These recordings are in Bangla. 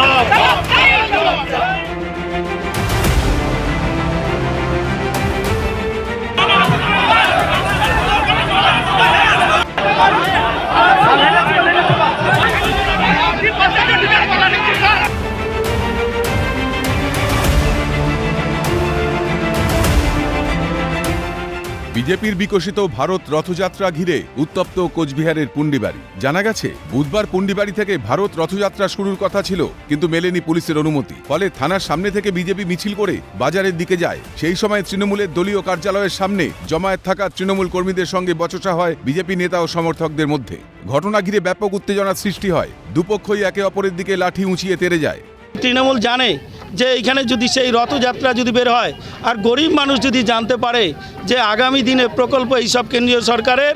Oh. বিজেপির বিকশিত ভারত রথযাত্রা ঘিরে উত্তপ্ত কোচবিহারের পুন্ডিবাড়ি। জানা গেছে, বুধবার পুন্ডিবাড়ি থেকে ভারত রথযাত্রা শুরুর কথা ছিল, কিন্তু মেলেনি পুলিশের অনুমতি। ফলে থানার সামনে থেকে বিজেপি মিছিল করে বাজারের দিকে যায়। সেই সময় তৃণমূলের দলীয় কার্যালয়ের সামনে জমায়েত থাকা তৃণমূল কর্মীদের সঙ্গে বচসা হয় বিজেপি নেতা ও সমর্থকদের মধ্যে। ঘটনা ঘিরে ব্যাপক উত্তেজনার সৃষ্টি হয়। দুপক্ষই একে অপরের দিকে লাঠি উঁচিয়ে তেড়ে যায়। তৃণমূল জানে যে এইখানে যদি সেই রথযাত্রা যদি বের হয় আর গরিব মানুষ যদি জানতে পারে যে আগামী দিনে প্রকল্প এইসব কেন্দ্রীয় সরকারের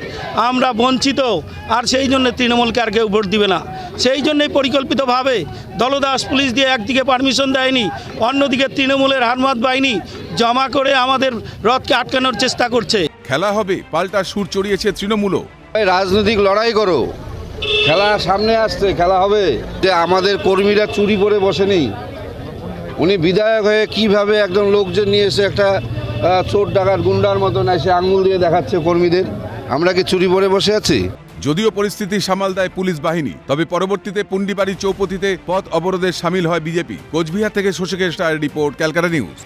আমরা বঞ্চিত আর সেই জন্য তৃণমূলকে আর কেউ ভোট দিবে না। সেই জন্যই পরিকল্পিতভাবে দলদাস পুলিশ দিয়ে একদিকে পারমিশন দেয়নি অন্যদিকে তৃণমূলের হারমাত বাহিনী জমা করে আমাদের রথকে আটকানোর চেষ্টা করছে। খেলা হবে পাল্টা সুর চড়িয়েছে তৃণমূলও। এই রাজনৈতিক লড়াই করো। খেলা সামনে আসছে খেলা হবে। যে আমাদের কর্মীরা চুরি করে বসে নেই উনি বিধায়ক হয়ে কীভাবে একজন লোকজন নিয়ে এসে একটা চোর ডাকাত গুন্ডার মতন এসে আঙুল দিয়ে দেখাচ্ছে কর্মীদের? আমরা কি চুরি পরে বসে আছি? যদিও পরিস্থিতি সামাল দেয় পুলিশ বাহিনী, তবে পরবর্তীতে পুন্ডিবাড়ি চৌপতিতে পথ অবরোধে সামিল হয় বিজেপি। কোচবিহার থেকে শশীকেশ রায়ের রিপোর্ট, ক্যালকাটা নিউজ।